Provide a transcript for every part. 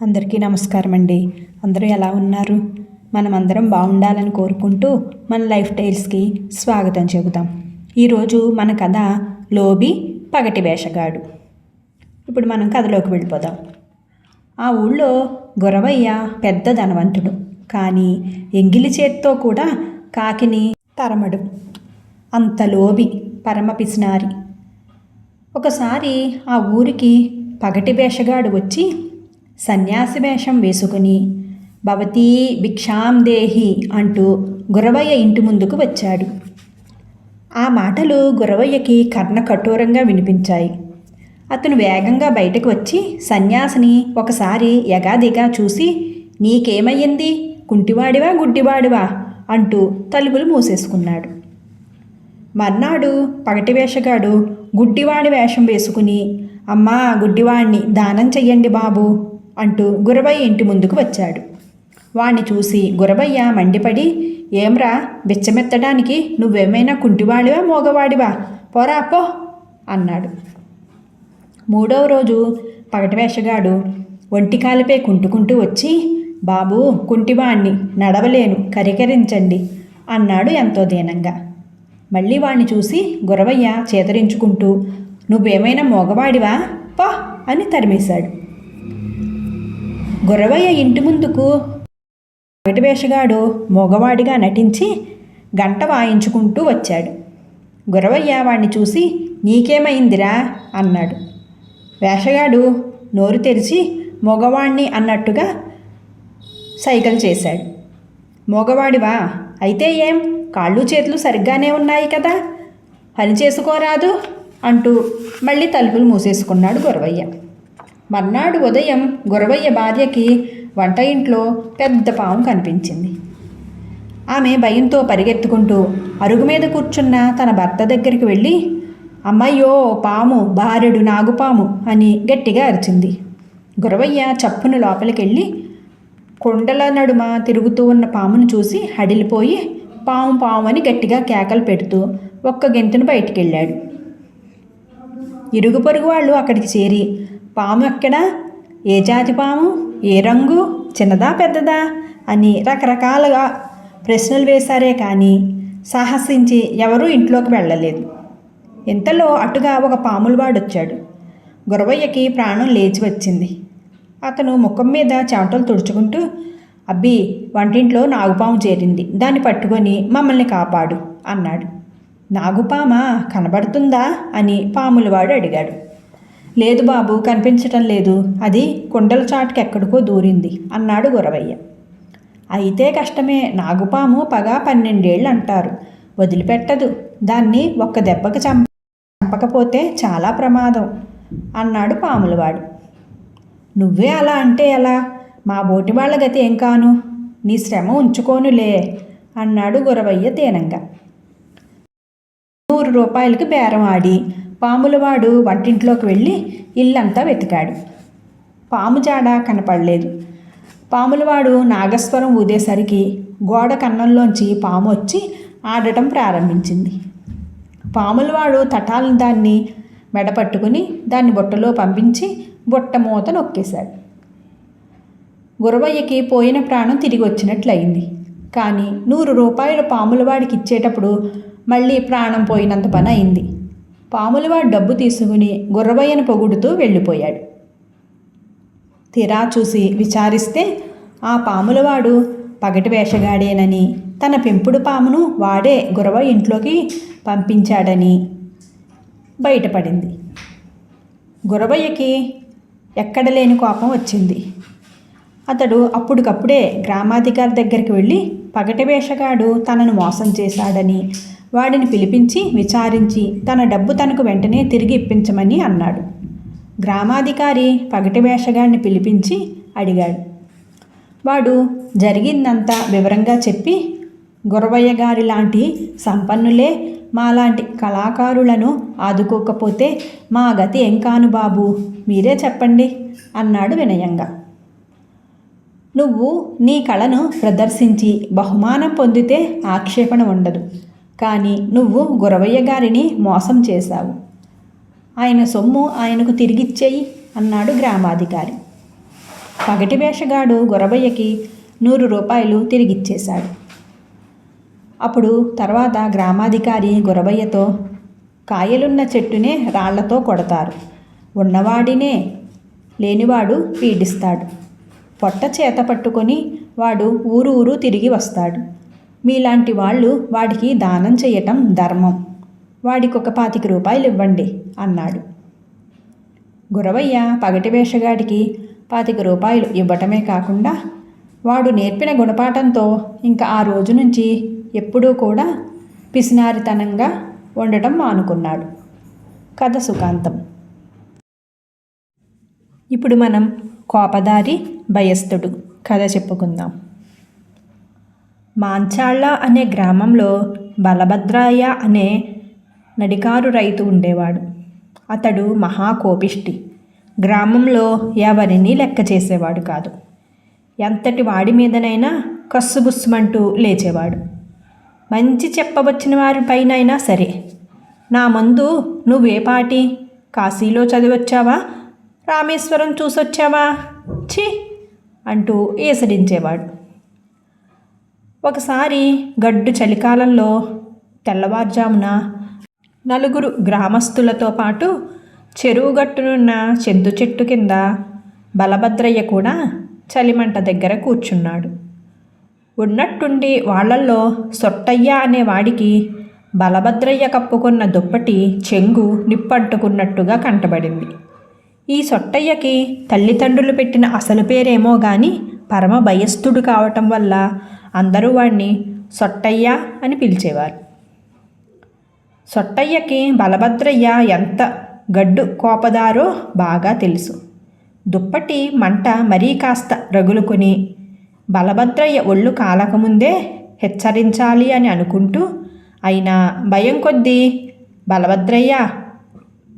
అందరికీ నమస్కారం అండి అందరూ ఎలా ఉన్నారు? మనమందరం బాగుండాలని కోరుకుంటూ మన లైఫ్ టైల్స్కి స్వాగతం చెబుతాం ఈరోజు మన కథ లోబి పగటి వేషగాడు. ఇప్పుడు మనం కథలోకి వెళ్ళిపోదాం. ఆ ఊళ్ళో గొరవయ్య పెద్ద ధనవంతుడు కానీ ఎంగిలి చేత్తో కూడా కాకిని తరమడు. అంత లోబి పరమ పిసినారి. ఒకసారి ఆ ఊరికి పగటి వేషగాడు వచ్చి సన్యాసి వేషం వేసుకుని భవతీ భిక్షాం దేహి అంటూ గురవయ్య ఇంటి ముందుకు వచ్చాడు. ఆ మాటలు గురవయ్యకి కర్ణ కఠోరంగా వినిపించాయి. అతను వేగంగా బయటకు వచ్చి సన్యాసిని ఒకసారి ఎగాదిగా చూసి నీకేమయ్యింది? కుంటివాడివా గుడ్డివాడివా? అంటూ తలుపులు మూసేసుకున్నాడు. మర్నాడు పగటి వేషగాడు గుడ్డివాడి వేషం వేసుకుని అమ్మా గుడ్డివాణ్ణి దానం చెయ్యండి బాబు. అంటూ గురవయ్య ఇంటి ముందుకు వచ్చాడు. వాణ్ణి చూసి గురవయ్య మండిపడి. ఏమ్రా బిచ్చమెత్తడానికి నువ్వేమైనా కుంటివాడివా మోగవాడివా? పోరా పో అన్నాడు. మూడవ రోజు పగటవేషగాడు ఒంటికాలిపై కుంటుకుంటూ వచ్చి బాబు కుంటివాణ్ణి నడవలేను కరికరించండి అన్నాడు ఎంతో దీనంగా. మళ్ళీ వాణ్ణి చూసి గురవయ్య చేతరించుకుంటూ. నువ్వేమైనా మోగవాడివా? పా అని తరిమేశాడు. గురవయ్య ఇంటి ముందుకు పగటి వేషగాడు మగవాడిగా నటించి గంట వాయించుకుంటూ వచ్చాడు. గురవయ్య వాణ్ణి చూసి నీకేమైందిరా? అన్నాడు. వేషగాడు నోరు తెరిచి మగవాణ్ణి అన్నట్టుగా సైకిల్ చేశాడు. మగవాడివా? అయితే ఏం? కాళ్ళు చేతులు సరిగ్గానే ఉన్నాయి కదా? పని చేసుకోరాదు? అంటూ మళ్ళీ తలుపులు మూసేసుకున్నాడు గురవయ్య మర్నాడు ఉదయం గురవయ్య భార్యకి వంట ఇంట్లో పెద్ద పాము కనిపించింది. ఆమె భయంతో పరిగెత్తుకుంటూ అరుగు మీద కూర్చున్న తన భర్త దగ్గరికి వెళ్ళి అమ్మయ్యో పాము భార్యడు నాగుపాము అని గట్టిగా అరిచింది. గురవయ్య చప్పును లోపలికెళ్ళి కొండల నడుమ తిరుగుతూ ఉన్న పామును చూసి హడిలిపోయి పాము పాము అని గట్టిగా కేకలు పెడుతూ ఒక్క గెంతును బయటికెళ్ళాడు. ఇరుగు పొరుగు వాళ్ళు అక్కడికి చేరి పాము ఎక్కడా ఏ జాతి పాము? ఏ రంగు? చిన్నదా పెద్దదా? అని రకరకాలుగా ప్రశ్నలు వేశారే కానీ సాహసించి ఎవరూ ఇంట్లోకి వెళ్ళలేదు. ఇంతలో అటుగా ఒక పాములవాడు వచ్చాడు గురవయ్యకి ప్రాణం లేచి వచ్చింది. అతను ముఖం మీద చెమటలు తుడుచుకుంటూ అబ్బి వంటింట్లో నాగుపాము చేరింది. దాన్ని పట్టుకొని మమ్మల్ని కాపాడు అన్నాడు. నాగుపామ? కనబడుతుందా? అని పాములవాడు అడిగాడు. లేదు బాబు కనిపించటం లేదు. అది కుండల చాటుకెక్కడికో దూరింది అన్నాడు గురవయ్య. అయితే కష్టమే నాగుపాము పగ పన్నెండేళ్ళు అంటారు. వదిలిపెట్టదు. దాన్ని ఒక్క దెబ్బకి చంప చంపకపోతే చాలా ప్రమాదం అన్నాడు పాములవాడు. నువ్వే అలా అంటే ఎలా? మా బోటి వాళ్ళ గతి ఏం కాను? నీ శ్రమ ఉంచుకోనులే అన్నాడు గురవయ్య దీనంగా నూరు రూపాయలకి బేరం ఆడి పాములవాడు వంటింట్లోకి వెళ్ళి ఇల్లంతా వెతికాడు. పాము జాడ కనపడలేదు. పాములవాడు నాగస్వరం ఊదేసరికి గోడ కన్నంలోంచి పాము వచ్చి ఆడటం ప్రారంభించింది. పాములవాడు తటాలను దాన్ని మెడపట్టుకుని దాన్ని బుట్టలో పంపించి బుట్ట మూత నొక్కేశాడు. గురవయ్యకి పోయిన ప్రాణం తిరిగి వచ్చినట్లయింది. కానీ నూరు రూపాయలు పాములవాడికి ఇచ్చేటప్పుడు మళ్ళీ ప్రాణం పోయినంత పని అయింది పాములవాడు డబ్బు తీసుకుని గుర్రవయ్యను పొగుడుతూ వెళ్ళిపోయాడు. తీరా చూసి విచారిస్తే ఆ పాములవాడు పగటి వేషగాడేనని తన పెంపుడు పామును వాడే గురవ ఇంట్లోకి పంపించాడని బయటపడింది. గురవయ్యకి ఎక్కడ లేని కోపం వచ్చింది. అతడు అప్పటికప్పుడే గ్రామాధికారి దగ్గరికి వెళ్ళి పగటి వేషగాడు తనను మోసం చేశాడని వాడిని పిలిపించి విచారించి తన డబ్బు తనకు వెంటనే తిరిగి ఇప్పించమని అన్నాడు. గ్రామాధికారి పగటి వేషగాడిని పిలిపించి అడిగాడు. వాడు జరిగిందంతా వివరంగా చెప్పి గురవయ్య గారి లాంటి సంపన్నులే మాలాంటి కళాకారులను ఆదుకోకపోతే మా గతి ఏం కాను బాబు? మీరే చెప్పండి అన్నాడు వినయంగా. నువ్వు నీ కళను ప్రదర్శించి బహుమానం పొందితే ఆక్షేపణ ఉండదు. కానీ నువ్వు గురవయ్య గారిని మోసం చేశావు. ఆయన సొమ్ము ఆయనకు తిరిగిచ్చేయి అన్నాడు గ్రామాధికారి. పగటి వేషగాడు గురవయ్యకి నూరు రూపాయలు తిరిగిచ్చేశాడు. అప్పుడు తర్వాత గ్రామాధికారి గురవయ్యతో కాయలున్న చెట్టునే రాళ్ళతో కొడతారు. ఉన్నవాడినే లేనివాడు పీడిస్తాడు. పొట్ట చేత పట్టుకొని వాడు ఊరు ఊరు తిరిగి వస్తాడు. మీలాంటి వాళ్ళు వాడికి దానం చేయటం ధర్మం. వాడికి ఒక పాతిక రూపాయలు ఇవ్వండి అన్నాడు. గురవయ్య పగటి వేషగాడికి పాతిక రూపాయలు ఇవ్వటమే కాకుండా వాడు నేర్పిన గుణపాఠంతో ఇంకా ఆ రోజు నుంచి ఎప్పుడూ కూడా పిసినారితనంగా ఉండటం మానుకున్నాడు. కథ సుఖాంతం. ఇప్పుడు మనం కోపదారి భయస్థుడు కథ చెప్పుకుందాం. మాంచాళ్ళ అనే గ్రామంలో బలభద్రాయ అనే నడికారు రైతు ఉండేవాడు. అతడు మహాకోపిష్టి. గ్రామంలో ఎవరిని లెక్క చేసేవాడు కాదు. ఎంతటి వాడి మీదనైనా కస్సుబుస్సుమంటూ లేచేవాడు. మంచి చెప్పవచ్చిన వారిపైనైనా సరే. నా మందు నువ్వే పాటి. కాశీలో చదివొచ్చావా? రామేశ్వరం చూసొచ్చావా? ఛీ! అంటూ ఏసడించేవాడు. ఒకసారి గడ్డు చలికాలంలో తెల్లవారుజామున నలుగురు గ్రామస్తులతో పాటు చెరువు గట్టునున్న చెందు చెట్టు కింద బలభద్రయ్య కూడా చలిమంట దగ్గర కూర్చున్నాడు. ఉన్నట్టుండి వాళ్ళల్లో సొట్టయ్య అనే వాడికి బలభద్రయ్య కప్పుకున్న దుప్పటి చెంగు నిప్పంటుకున్నట్టుగా కంటబడింది. ఈ సొట్టయ్యకి తల్లిదండ్రులు పెట్టిన అసలు పేరేమో కానీ పరమ భయస్థుడు కావటం వల్ల అందరూ వాణ్ణి సొట్టయ్య అని పిలిచేవారు. సొట్టయ్యకి బలభద్రయ్య ఎంత గడ్డు కోపదారో బాగా తెలుసు. దుప్పటి మంట మరీ కాస్త రగులుకొని బలభద్రయ్య ఒళ్ళు కాలకముందే హెచ్చరించాలి అని అనుకుంటూ అయినా భయం కొద్దీ బలభద్రయ్య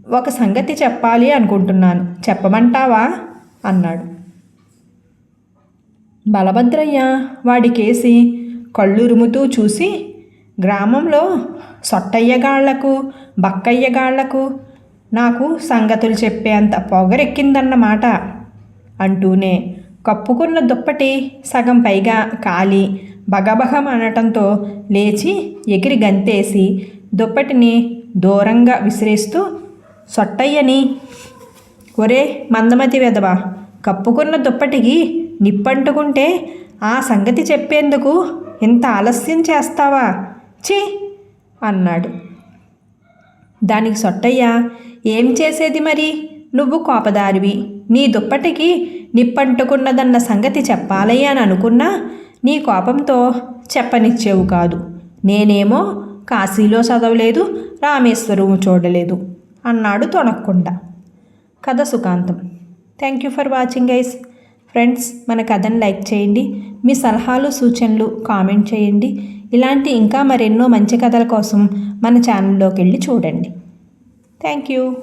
ఒక సంగతి చెప్పాలి అనుకుంటున్నాను. చెప్పమంటావా? అన్నాడు. బలభద్రయ్య వాడికేసి కళ్ళురుముతూ చూసి గ్రామంలో సొట్టయ్యగాళ్ళకు బక్కయ్యగాళ్ళకు నాకు సంగతులు చెప్పేంత పొగరెక్కిందన్నమాట అంటూనే కప్పుకున్న దుప్పటి సగం పైగా కాలి బగబగం అనటంతో లేచి ఎగిరి గంతేసి దుప్పటిని దూరంగా విసిరేస్తూ సొట్టయ్యని ఒరే మందమతి వెదవా కప్పుకున్న దుప్పటికి నిప్పంటుకుంటే ఆ సంగతి చెప్పేందుకు ఇంత ఆలస్యం చేస్తావా? ఛీ! అన్నాడు. దానికి సొట్టయ్య ఏం చేసేది మరి? నువ్వు కోపదారివి. నీ దుప్పటికి నిప్పంటుకున్నదన్న సంగతి చెప్పాలి అని అనుకున్నా నీ కోపంతో చెప్పనిచ్చేవు కాదు. నేనేమో కాశీలో చదవలేదు రామేశ్వరం చూడలేదు అన్నాడు తొనక్కుండా. కథ సుఖాంతం. Thank you for watching guys friends మన కథను లైక్ చేయండి. మీ సలహాలు సూచనలు కామెంట్ చేయండి. ఇలాంటి ఇంకా మరెన్నో మంచి కథల కోసం మన ఛానల్లోకి వెళ్ళి చూడండి. Thank you.